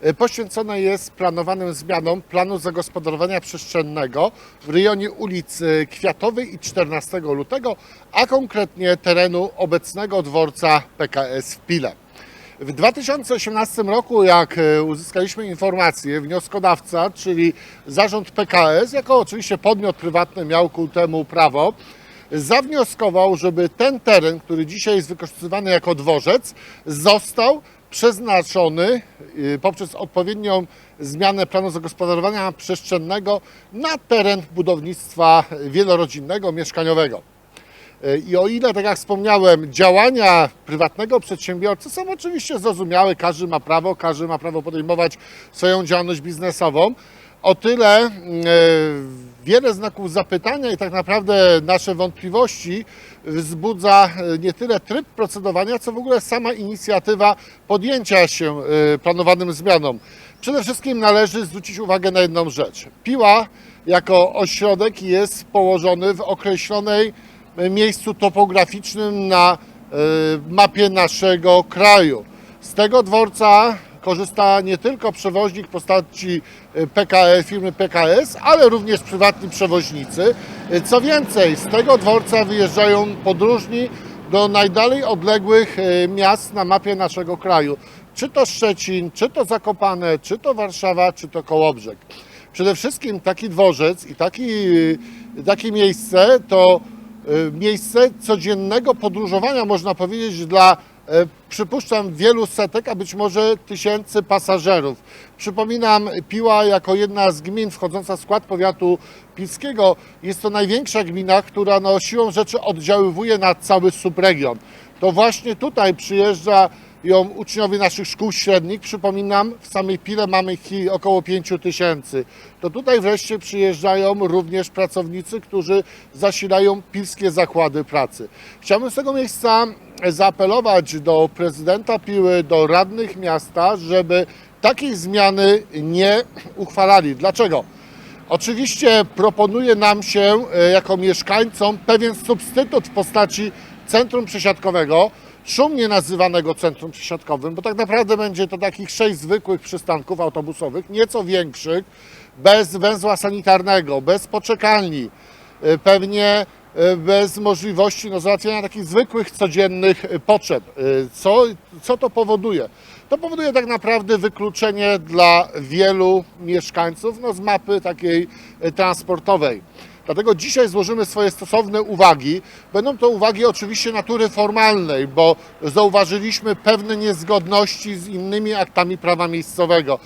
e, poświęcone jest planowanym zmianom planu zagospodarowania przestrzennego w rejonie ulicy Kwiatowej i 14 lutego, a konkretnie terenu obecnego dworca PKS w Pile. W 2018 roku, jak e, uzyskaliśmy informację, wnioskodawca, czyli zarząd PKS, jako oczywiście podmiot prywatny miał ku temu prawo, zawnioskował, żeby ten teren, który dzisiaj jest wykorzystywany jako dworzec, został przeznaczony y, poprzez odpowiednią zmianę planu zagospodarowania przestrzennego na teren budownictwa wielorodzinnego, mieszkaniowego. I o ile, tak jak wspomniałem, działania prywatnego przedsiębiorcy są oczywiście zrozumiałe, każdy ma prawo, każdy ma prawo podejmować swoją działalność biznesową, o tyle e, wiele znaków zapytania i tak naprawdę nasze wątpliwości wzbudza e, nie tyle tryb procedowania, co w ogóle sama inicjatywa podjęcia się e, planowanym zmianom. Przede wszystkim należy zwrócić uwagę na jedną rzecz. Piła jako ośrodek jest położony w określonej miejscu topograficznym na e, mapie naszego kraju. Z tego dworca korzysta nie tylko przewoźnik w postaci e, PKS, firmy PKS, ale również prywatni przewoźnicy. E, Co więcej, z tego dworca wyjeżdżają podróżni do najdalej odległych e, miast na mapie naszego kraju. Czy to Szczecin, czy to Zakopane, czy to Warszawa, czy to Kołobrzeg. Przede wszystkim taki dworzec i taki, takie miejsce to e, miejsce codziennego podróżowania, można powiedzieć, dla e, przypuszczam wielu setek, a być może tysięcy pasażerów. Przypominam, Piła jako jedna z gmin wchodząca w skład powiatu pilskiego jest to największa gmina, która no, siłą rzeczy oddziaływuje na cały subregion. To właśnie tutaj przyjeżdża ją uczniowie naszych szkół średnich. Przypominam, w samej Pile mamy ich około 5 tysięcy. To tutaj wreszcie przyjeżdżają również pracownicy, którzy zasilają pilskie zakłady pracy. Chciałbym z tego miejsca zaapelować do prezydenta Piły, do radnych miasta, żeby takiej zmiany nie uchwalali. Dlaczego? Oczywiście proponuje nam się e, jako mieszkańcom pewien substytut w postaci centrum przesiadkowego, szumnie nazywanego centrum przesiadkowym, bo tak naprawdę będzie to takich sześć zwykłych przystanków autobusowych, nieco większych, bez węzła sanitarnego, bez poczekalni, e, pewnie bez możliwości no, załatwiania takich zwykłych, codziennych e, potrzeb. E, Co, co to powoduje? To powoduje tak naprawdę wykluczenie dla wielu mieszkańców no, z mapy takiej transportowej. Dlatego dzisiaj złożymy swoje stosowne uwagi. Będą to uwagi oczywiście natury formalnej, bo zauważyliśmy pewne niezgodności z innymi aktami prawa miejscowego.